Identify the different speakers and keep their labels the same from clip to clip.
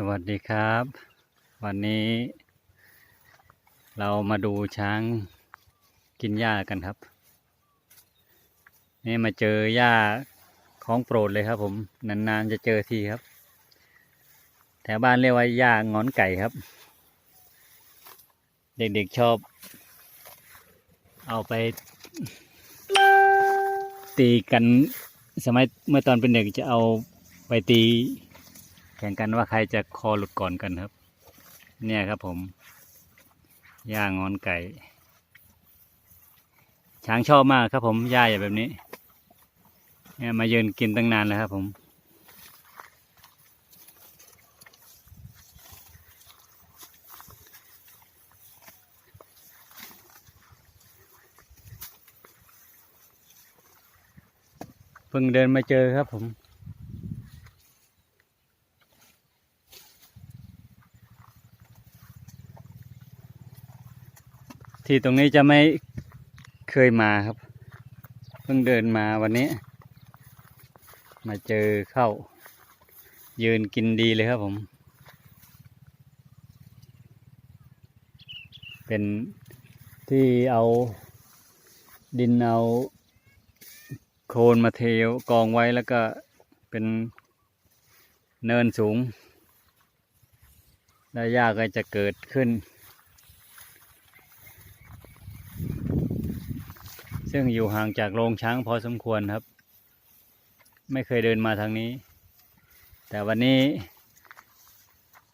Speaker 1: สวัสดีครับ วันนี้ เรามาดูช้างกินหญ้ากันครับ นี่มาเจอหญ้าของโปรดเลยครับผม นานๆจะเจอทีครับ แถวบ้านเรียกว่าหญ้างอนไก่ครับ เด็กๆชอบ เอาไป ตีกันสมัยเมื่อตอนเป็นเด็กจะเอาไปตี แข่งกันว่าใครจะคอหลุดก่อนกันครับ เนี่ยครับผม ย่างอนไก่ ช้างชอบมากครับผมย่าอย่างแบบนี้ เนี่ยมายืนกินตั้งนานแล้วครับผมเพิ่งเดินมาเจอครับผม ที่ตรงนี้จะไม่เคยมาครับ เพิ่งเดินมาวันนี้ มาเจอเข้า ยืนกินดีเลยครับผม เป็นที่เอาดินเอาโคลนมาเทกองไว้แล้วก็เป็นเนินสูง แล้วหญ้าก็จะเกิดขึ้น ซึ่งอยู่ห่างจากโรงช้างพอสมควรครับ ไม่เคยเดินมาทางนี้ แต่วันนี้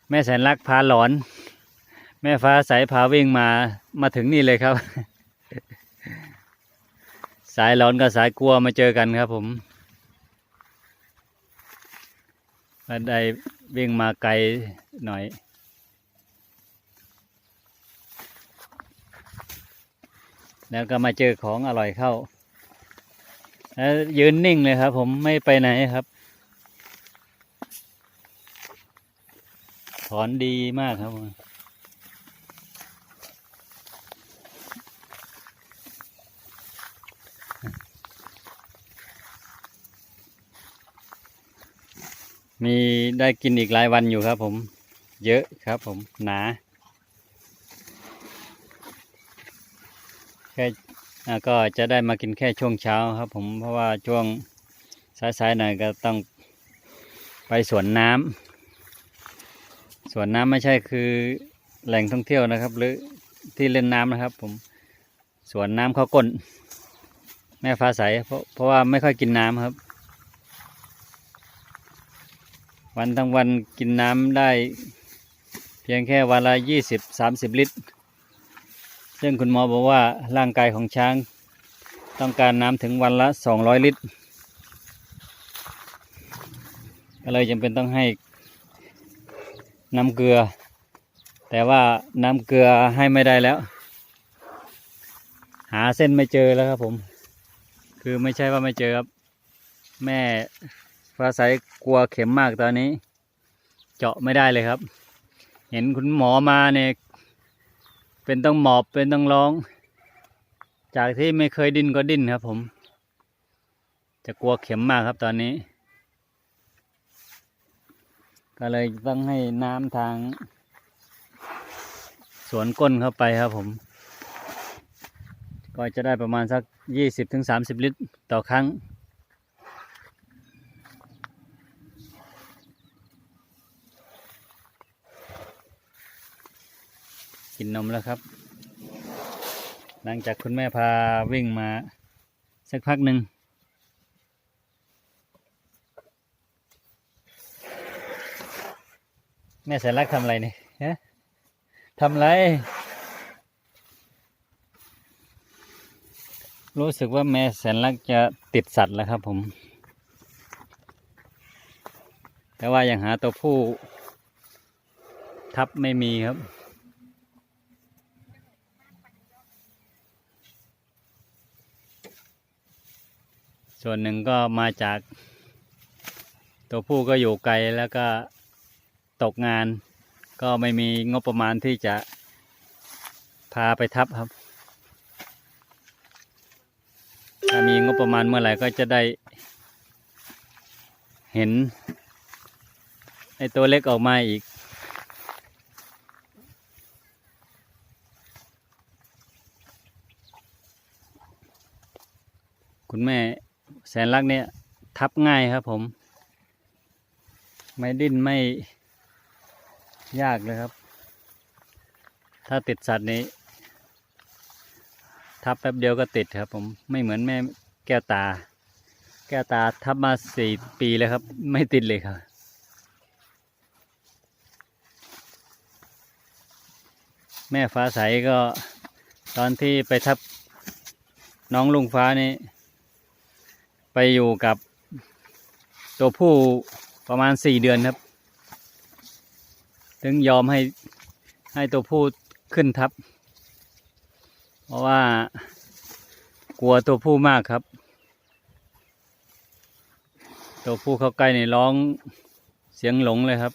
Speaker 1: แม่แสนรักพาหลอน แม่ฟ้าสายพาวิ่งมามาถึงนี่เลยครับ สายหลอนกับสายกลัวมาเจอกันครับผมได้วิ่งมาไกลหน่อย แล้วก็มาเจอของอร่อยเข้าแล้วยืนนิ่งเลยครับ ผมไม่ไปไหนครับ ถอนดีมากครับมีได้กินอีกหลายวันอยู่ครับผม เยอะครับผมหนา แค่ก็จะได้มากินแค่ช่วงเช้าครับ ผมเพราะว่าช่วงสายๆหน่อยก็ต้องไปสวนน้ำสวนน้ำไม่ใช่คือแหล่งท่องเที่ยวนะครับ หรือที่เล่นน้ำนะครับ ผมสวนน้ำเขาวก้น แม่ฟ้าใสเพราะเพราะว่าไม่ค่อยกินน้ำครับ วันทั้งวันกินน้ำได้ เพียงแค่วันละยี่สิบสามสิบลิตร ซึ่งคุณหมอบอกว่าร่างกายของช้าง ต้องการน้ำถึงวันละ 200 ลิตร ก็เลยจำเป็นต้องให้น้ำเกลือ แต่ว่าน้ำเกลือให้ไม่ได้แล้ว หาเส้นไม่เจอแล้วครับผม คือไม่ใช่ว่าไม่เจอครับ แม่ฟ้าใสกลัวเข็มมากตอนนี้ เจาะไม่ได้เลยครับ เห็นคุณหมอมาเนี่ย เป็นต้องหมอบเป็นต้องร้อง จากที่ไม่เคยดิ้นก็ดิ้นครับ ผม จะกลัวเข็มมากครับตอนนี้ ก็เลยต้องให้น้ำทาง สวนก้นเข้าไปครับผม ก็จะได้ประมาณสักยี่สิบถึงสามสิบลิตรต่อครั้ง กินนมแล้วครับ หลังจากคุณแม่พาวิ่งมาสักพักหนึ่งแม่แสนรักทำอะไรเนี่ยฮะทำไร รู้สึกว่าแม่แสนรักจะติดสัตว์แล้วครับผม แต่ว่ายังหาตัวผู้ ทับไม่มีครับ ส่วนหนึ่งก็มาจาก ตัวผู้ก็อยู่ไกลแล้วก็ตกงาน ก็ไม่มีงบประมาณที่จะพาไปทับครับ ถ้ามีงบประมาณเมื่อไหร่ก็จะได้ เห็นไอตัวเล็กออกมาอีก คุณแม่ แสนรักเนี่ยทับง่ายครับผม ไม่ดิ้นไม่ยากเลยครับ ถ้าติดสัตว์นี้ ทับแป๊บเดียวก็ติดครับ ผมไม่เหมือนแม่แก้วตา แก้วตาทับมาสี่ปีแล้วครับ ไม่ติดเลยครับแม่ฟ้าใสก็ตอนที่ไปทับน้องลุงฟ้านี่ ไปอยู่กับตัวผู้ประมาณสี่เดือนครับ ถึงยอมให้ให้ตัวผู้ขึ้นทับ เพราะว่ากลัวตัวผู้มากครับ ตัวผู้เข้าใกล้ในร้องเสียงหลงเลยครับ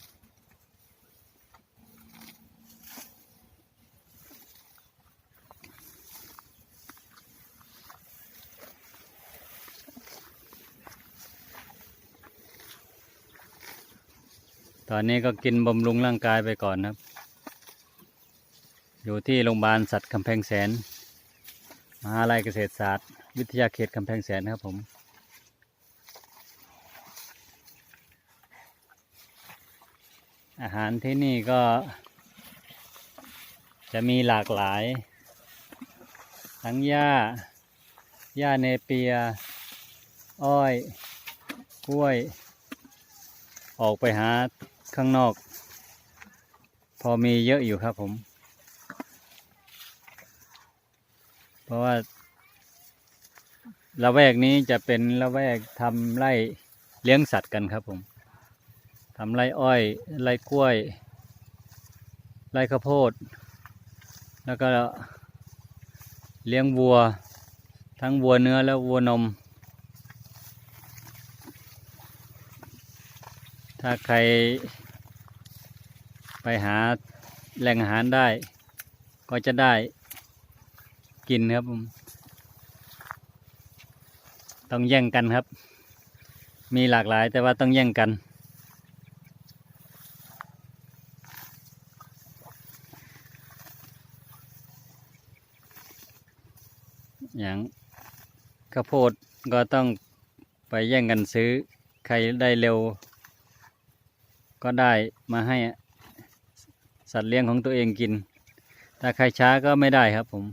Speaker 1: ตอนนี้ก็กินบำรุงร่างกายไปก่อนครับ อยู่ที่โรงพยาบาลสัตว์กำแพงแสน มหาลัยเกษตรศาสตร์ วิทยาเขตกำแพงแสนครับผมอาหารที่นี่ก็จะมีหลากหลาย ทั้งหญ้า หญ้าเนเปีย อ้อย กล้วย ออกไปหา ข้างนอก พอมีเยอะอยู่ครับผม เพราะว่าละแวกนี้จะเป็นละแวกทำไร่เลี้ยงสัตว์กันครับผมทำไร่อ้อย ไร่กล้วย ไร่ข้าวโพด แล้วก็เลี้ยงวัว ทั้งวัวเนื้อและวัวนม ถ้าใคร ไปหาแหล่งอาหารได้ ก็จะได้กินครับผมต้องแย่งกันครับ มีหลากหลายแต่ว่าต้องแย่งกันอย่างข้าวโพดก็ต้องไปแย่งกันซื้อ ใครได้เร็ว ก็ได้มาให้สัตว์เลี้ยงของตัวเองกิน ถ้าใครช้าก็ไม่ได้ครับผม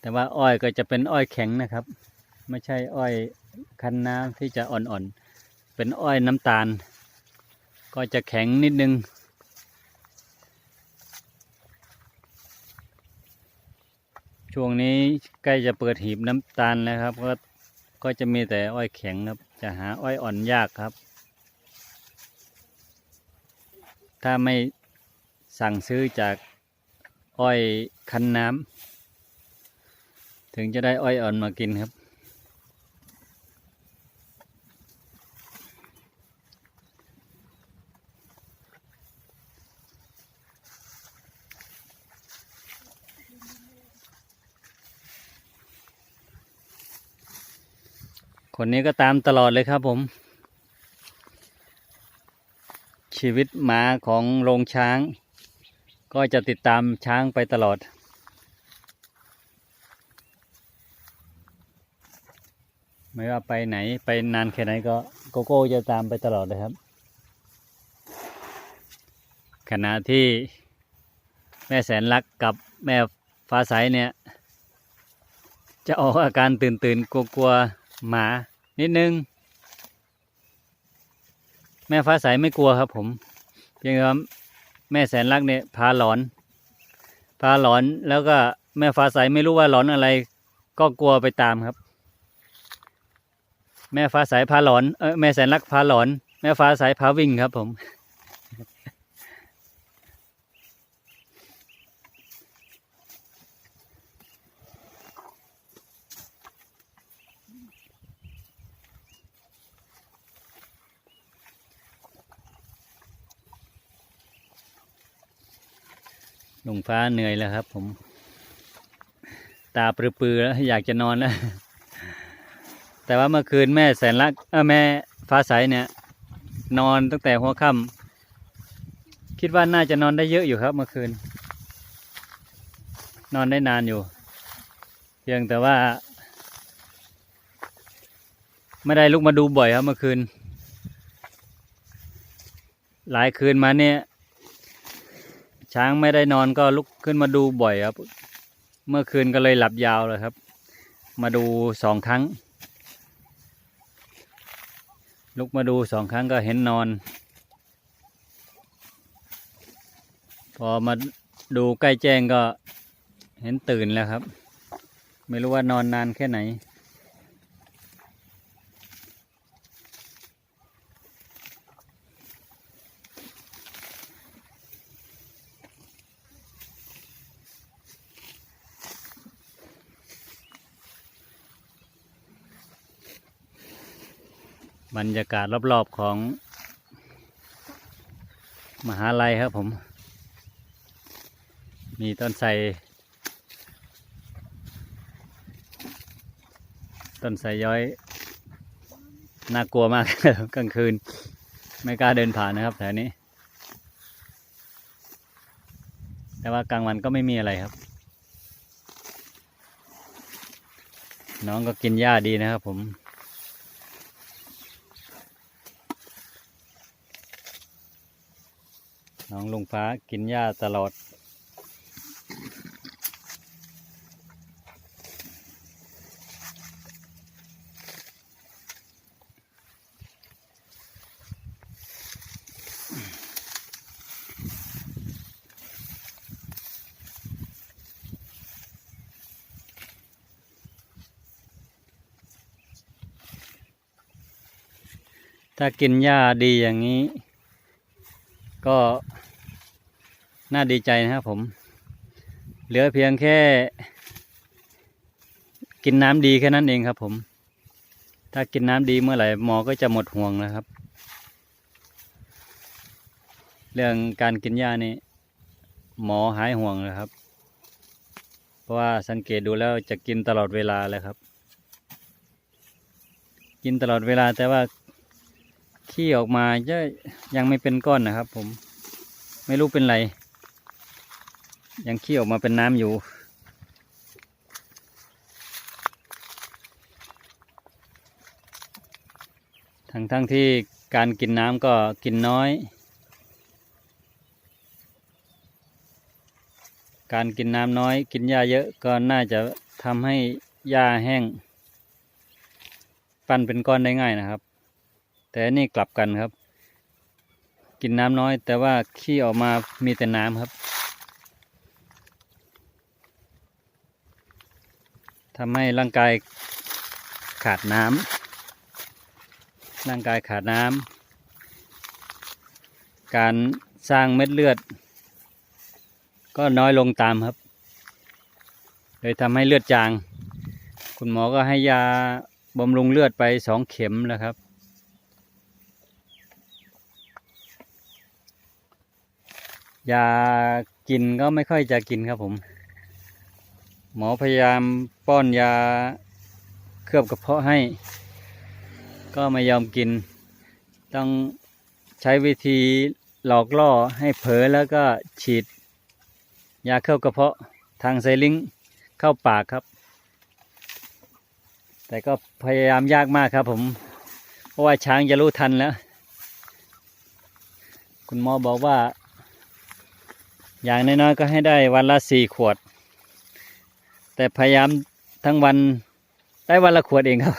Speaker 1: แต่ว่าอ้อยก็จะเป็นอ้อยแข็งนะครับ ไม่ใช่อ้อยคั้นน้ำที่จะอ่อนๆ เป็นอ้อยน้ำตาล ก็จะแข็งนิดนึง ช่วงนี้ใกล้จะเปิดหีบน้ำตาลแล้วครับ ก็ก็จะมีแต่อ้อยแข็งครับ จะหาอ้อยอ่อนยากครับ ถ้าไม่สั่งซื้อจากอ้อยคั้นน้ำถึงจะได้อ้อยอ่อนมากินครับ คนนี้ก็ตามตลอดเลยครับผม ชีวิตหมาของโรงช้าง ก็จะติดตามช้างไปตลอด ไม่ว่าไปไหนไปนานแค่ไหนก็โกโก้จะตามไปตลอดเลยครับ ขณะที่แม่แสนรักกับแม่ฟ้าใสเนี่ย จะออกอาการตื่นตื่นๆกลัวกลัวๆหมา นิดนึง แม่ฟ้าใสไม่กลัวครับผม เพียงแต่แม่แสนรักเนี่ยพาหลอน พาหลอนแล้วก็แม่ฟ้าใสไม่รู้ว่าหลอนอะไร ก็กลัวไปตามครับ แม่ฟ้าใสพาหลอนเออแม่แสนรักพาหลอน แม่ฟ้าใสพาวิ่งครับผม ลุงฟ้าเหนื่อยแล้วครับ ผม ตาปลือๆแล้วอยากจะนอนแล้ว แต่ว่าเมื่อคืนแม่แสนรักเออแม่ฟ้าใสเนี่ย นอนตั้งแต่หัวค่ำคิดว่าน่าจะนอนได้เยอะอยู่ครับ เมื่อคืน นอนได้นานอยู่ เพียงแต่ว่า ไม่ได้ลุกมาดูบ่อยครับเมื่อคืน หลายคืนมาเนี่ย ช้างไม่ได้นอนก็ลุกขึ้นมาดูบ่อยครับ เมื่อคืนก็เลยหลับยาวเลยครับ มาดูสองครั้ง ลุกมาดูสองครั้งก็เห็นนอน พอมาดูใกล้แจ้งก็เห็นตื่นแล้วครับ ไม่รู้ว่านอนนานแค่ไหน บรรยากาศรอบๆของ มหาลัยครับผม มีต้นไทรต้นไทรย้อย น่ากลัวมากกลางคืน ไม่กล้าเดินผ่านนะครับแถวนี้ แต่ว่ากลางวันก็ไม่มีอะไรครับ น้องก็กินหญ้าดีนะครับผม น้องลุงฟ้ากินหญ้าตลอด ถ้ากินหญ้าดีอย่างนี้ ก็ น่าดีใจนะครับผม เหลือเพียงแค่ กินน้ำดีแค่นั้นเองครับผม ถ้ากินน้ำดีเมื่อไหร่หมอก็จะหมดห่วงแล้วครับ เรื่องการกินยานี่หมอหายห่วงแล้วครับ เพราะว่าสังเกตดูแล้วจะกินตลอดเวลาเลยครับ กินตลอดเวลาแต่ว่าขี้ออกมาจะยังไม่เป็นก้อนนะครับผมไม่รู้เป็นไร ยังขี้ออกมาเป็นน้ำอยู่ ทั้งทั้งที่การกินน้ำก็กินน้อย การกินน้ำน้อย กินหญ้าเยอะก็น่าจะทำให้หญ้าแห้ง ปั้นเป็นก้อนได้ง่ายนะครับ แต่นี่กลับกันครับ กินน้ำน้อย แต่ว่าขี้ออกมามีแต่น้ำครับ ทำให้ร่างกายขาดน้ำร่างกายขาดน้ำการสร้างเม็ดเลือด ก็น้อยลงตามครับเลยทำให้เลือดจาง คุณหมอก็ให้ยาบำรุงเลือดไปสองเข็มแล้วครับ ยากินก็ไม่ค่อยจะกินครับผม หมอพยายามป้อนยาเคลือบกระเพาะให้ ก็ไม่ยอมกิน ต้องใช้วิธีหลอกล่อให้เผลอแล้วก็ฉีด ยาเคลือบกระเพาะทางไซลิงเข้าปากครับ แต่ก็พยายามยากมากครับผม เพราะว่าช้างจะรู้ทันแล้ว คุณหมอบอกว่า อย่างน้อยๆก็ให้ได้วันละสี่ขวด แต่พยายามทั้งวันได้วันละขวดเองครับ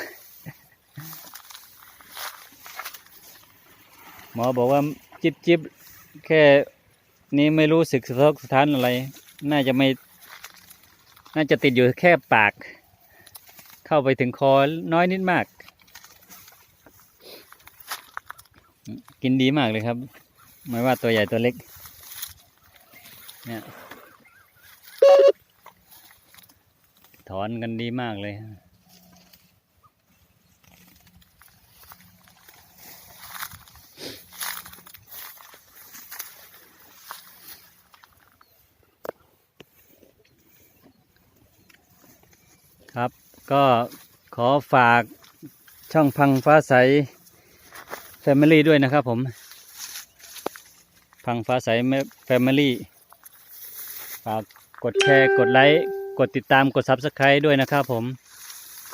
Speaker 1: หมอบอกว่าจิบจิบแค่นี้ไม่รู้สึกสะทกสะท้านอะไร น่าจะไม่ น่าจะติดอยู่แค่ปาก เข้าไปถึงคอน้อยนิดมาก กินดีมากเลยครับ ไม่ว่าตัวใหญ่ตัวเล็ก เนี่ย อนกันดีมากเลยครับ ก็ขอฝากช่องพังฟ้าใส Family ด้วยนะครับผม พังฟ้าใสแฟมิลี่ ฝากกดแชร์ กดไลค์ กดติดตามกด Subscribe ด้วยนะครับผม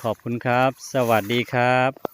Speaker 1: ขอบคุณครับ สวัสดีครับ